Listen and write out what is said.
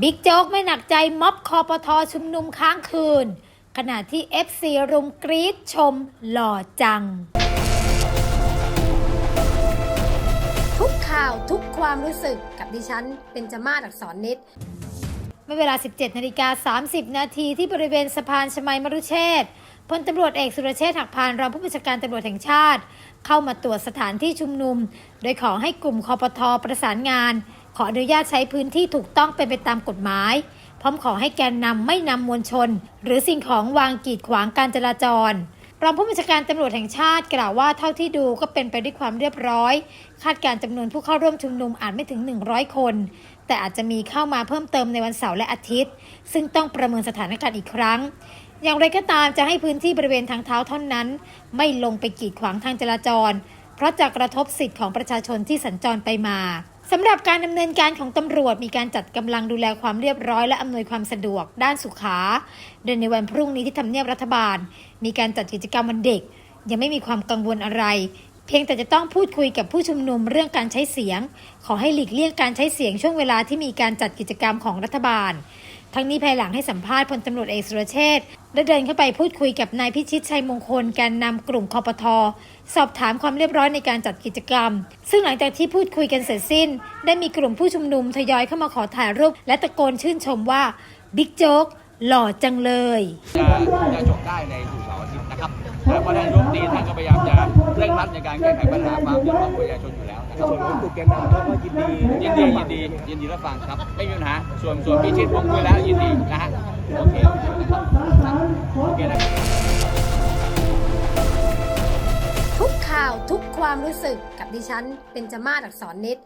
บิ๊กโจ๊กไม่หนักใจม็อบคอปทชุมนุมค้างคืน ขณะที่ FC รุมกรีดชมหล่อจัง ทุกข่าวทุกความรู้สึกกับดิฉันเป็นจมาศอักษรนิดเมื่อเวลา 17นาฬิกา30 นาทีที่บริเวณสะพานชมัยมรุเชษฐ์พลตำรวจเอกสุรเชษฐ์หักพานรองผู้บัญชาการตำรวจแห่งชาติ เข้ามาตรวจสถานที่ชุมนุม โดยขอให้กลุ่มคอปทประสานงาน ขออนุญาตใช้พื้นที่ถูกต้องเป็นไปตามกฎหมาย พร้อมขอให้แกนนำไม่นำมวลชน หรือสิ่งของวางกีดขวางการจราจรรองผู้บัญชาการตำรวจแห่งชาติกล่าวว่าเท่าที่ดูก็เป็นไปด้วยความเรียบร้อย คาดการจำนวนผู้เข้าร่วมชุมนุมอาจไม่ถึง 100 คน แต่อาจจะมีเข้ามาเพิ่มเติมในวันเสาร์และอาทิตย์ ซึ่งต้องประเมินสถานการณ์อีกครั้ง อย่างไรก็ตามจะให้พื้นที่บริเวณทางเท้าเท่านั้น ไม่ลงไปกีดขวางทางจราจร เพราะจะกระทบสิทธิของประชาชนที่สัญจรไปมา สำหรับการดำเนินการของตำรวจมีการจัดกำลังดูแลความเรียบร้อยและอำนวยความสะดวกด้านสุขาโดยในวันพรุ่งนี้ที่ทำเนียบรัฐบาล มีการจัดกิจกรรมวันเด็ก ยังไม่มีความกังวลอะไร เพียงแต่จะต้องพูดคุยกับผู้ชุมนุมเรื่องการใช้เสียง ขอให้หลีกเลี่ยงการใช้เสียงช่วงเวลาที่มีการจัดกิจกรรมของรัฐบาล ทั้งนี้ภายหลังให้สัมภาษณ์พลตำรวจเอกสุรเชษฐ์ได้เดินเข้าไปพูดคุยกับนายพิชิตชัยมงคลแกนนำกลุ่มคอปทอสอบถามความเรียบร้อยในการจัดกิจกรรม ซึ่งหลังจากที่พูดคุยกันเสร็จสิ้น ได้มีกลุ่มผู้ชุมนุมทยอยเข้ามาขอถ่ายรูป และตะโกนชื่นชมว่าบิ๊กโจ๊กหล่อจังเลยจะจบได้ในถูกเสาร์อาทิตย์นะครับแล้วก็ท่านรัฐมตีท่านก็พยายามจะ ร่งรัดในการแก้ไขปัญหาความเดือดร้อนของประชาชนอยู่แล้วนะครับส่วนของกลุ่มแกนนำเขาก็ยินดียินดียินดียินดีรับฟังครับไม่มีปัญหาส่วนส่วนพี่ชิดผมคุยแล้วยินดีนะฮะโอเคนะครับโอเคนะครับทุกข่าวทุกความรู้สึกกับดิฉันเป็นจมาศอักษรนิด